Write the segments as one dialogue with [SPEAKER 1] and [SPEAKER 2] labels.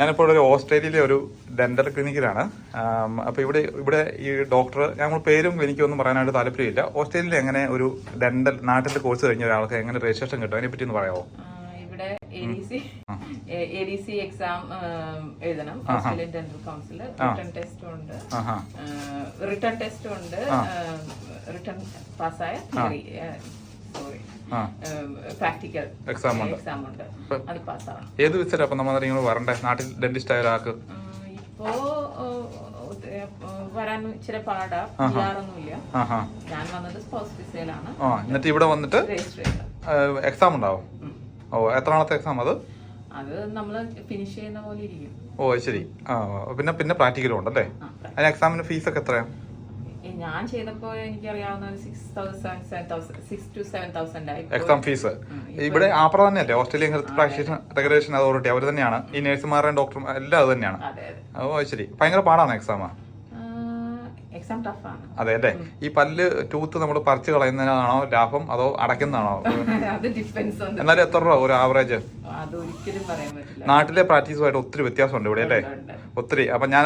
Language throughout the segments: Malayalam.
[SPEAKER 1] ഞാനിപ്പോൾ ഒരു ഓസ്ട്രേലിയയിലെ ഒരു ഡെന്റൽ ക്ലിനിക്കിലാണ്. അപ്പോൾ ഇവിടെ ഇവിടെ ഈ ഡോക്ടർ ഞങ്ങൾ പേരും ക്ലിനിക്കും ഒന്നും പറയാനായിട്ട് താല്പര്യമില്ല. ഓസ്ട്രേലിയയിൽ എങ്ങനെ ഒരു ഡെന്റൽ നാട്ടിൽ കോഴ്സ് കഴിഞ്ഞ ഒരാൾക്ക് എങ്ങനെ രജിസ്ട്രേഷൻ കിട്ടും? അതിനെപ്പറ്റി ഒന്ന് പറയാമോ
[SPEAKER 2] എ ഡി സി എക്സാം എഴുതണം. Australian dental council return test ഉണ്ട്. റിട്ടേൺ ടെസ്റ്റ് ഉണ്ട്. റിട്ടേൺ പാസ്സായ പ്രാക്ടിക്കൽ
[SPEAKER 1] എക്സാം ഉണ്ട്.
[SPEAKER 2] എക്സാം ഉണ്ട്. അത് പാസ്സാവണം.
[SPEAKER 1] ഏത് അപ്പം നമ്മൾ നിങ്ങൾ വരണ്ടേ? നാട്ടിൽ ഡെന്റിസ്റ്റ് ആയ ഒരാൾക്ക്.
[SPEAKER 2] ഇപ്പോ വരാൻ ഇച്ചിരി പാടാ. ഞാൻ വന്നത് സ്പോർട്സ് വിസയിലാണ്
[SPEAKER 1] ആ എന്നിട്ട് ഇവിടെ വന്നിട്ട് എക്സാം ഉണ്ടാവും? ഓ എത്ര നാളത്തെ എക്സാം അത്?
[SPEAKER 2] അത് നമ്മൾ ഫിനിഷ് ചെയ്യുന്ന പോലെ ഇരിക്കും.
[SPEAKER 1] ഓ ശരി. ആ പിന്നെ പിന്നെ പ്രാക്ടിക്കലും ഉണ്ടല്ലേ? അതിന് എക്സാമിന് ഫീസൊക്കെ എത്രയാണ്
[SPEAKER 2] ഞാൻ ചെയ്തപ്പോ എനിക്കറിയാവുന്ന six thousand seven thousand six two seven thousand ആയി
[SPEAKER 1] എക്സാം ഫീസ് ഇവിടെ ആപ്ര തന്നെയല്ലേ? Australian health practitioner regulation authority അവർ തന്നെയാണ്. ഈ നഴ്സുമാരുടെയും ഡോക്ടർ എല്ലാം അത് തന്നെയാണ്. ഓ ശരി. ഭയങ്കര പാടാണ് എക്സാം
[SPEAKER 2] എക്സാം ടഫാണ്
[SPEAKER 1] അതെ അല്ലേ? ഈ പല്ല് ടൂത്ത് നമ്മൾ പറിച്ചു കളയുന്നതിനാണോ ലാഭം? അതോ അടയ്ക്കുന്നതാണോ?
[SPEAKER 2] അത്
[SPEAKER 1] എന്നാലും എത്ര രൂപ? ഒരു ആവറേജ്
[SPEAKER 2] പറയാൻ പറ്റില്ല.
[SPEAKER 1] നാട്ടിലെ പ്രാക്ടീസുമായിട്ട് ഒത്തിരി വ്യത്യാസമുണ്ട് ഇവിടെ അല്ലേ? ഒത്തിരി. അപ്പം ഞാൻ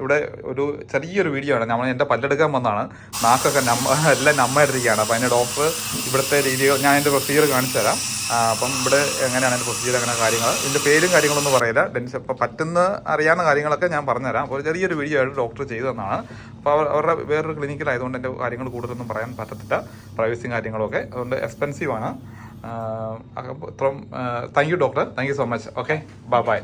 [SPEAKER 1] ഇവിടെ ഒരു ചെറിയൊരു വീഡിയോ ആണ്. നമ്മൾ എന്റെ പല്ലെടുക്കാൻ വന്നാണ് നാക്കൊക്കെ നമ്മ എല്ലാം നമ്മായിട്ടിരിക്കുകയാണ് അപ്പം അതിന്റെ ഡോക്ടർ ഇവിടുത്തെ രീതിയോ ഞാൻ എന്റെ പ്രൊസീജിയർ കാണിച്ചു തരാം. അപ്പം ഇവിടെ എങ്ങനെയാണ് എന്റെ പ്രൊസീജിയർ അങ്ങനെ കാര്യങ്ങൾ. ഇതിന്റെ പേരും കാര്യങ്ങളൊന്നും പറയില്ല. ഡെൻസ് അപ്പൊ പറ്റുന്ന അറിയാവുന്ന കാര്യങ്ങളൊക്കെ ഞാൻ പറഞ്ഞുതരാം. അപ്പോൾ ഒരു ചെറിയൊരു വീഡിയോ ആയിട്ട് ഡോക്ടർ ചെയ്തു തന്നാണ്. അപ്പോൾ അവർ അവരുടെ വേറൊരു ക്ലിനിക്കിലായതുകൊണ്ട് എന്റെ കാര്യങ്ങൾ കൂടുതലൊന്നും പറയാൻ പറ്റത്തില്ല. പ്രൈവസിയും കാര്യങ്ങളൊക്കെ അതുകൊണ്ട് എക്സ്പെൻസീവാണ് അപ്പം thank you doctor thank you so much okay bye bye.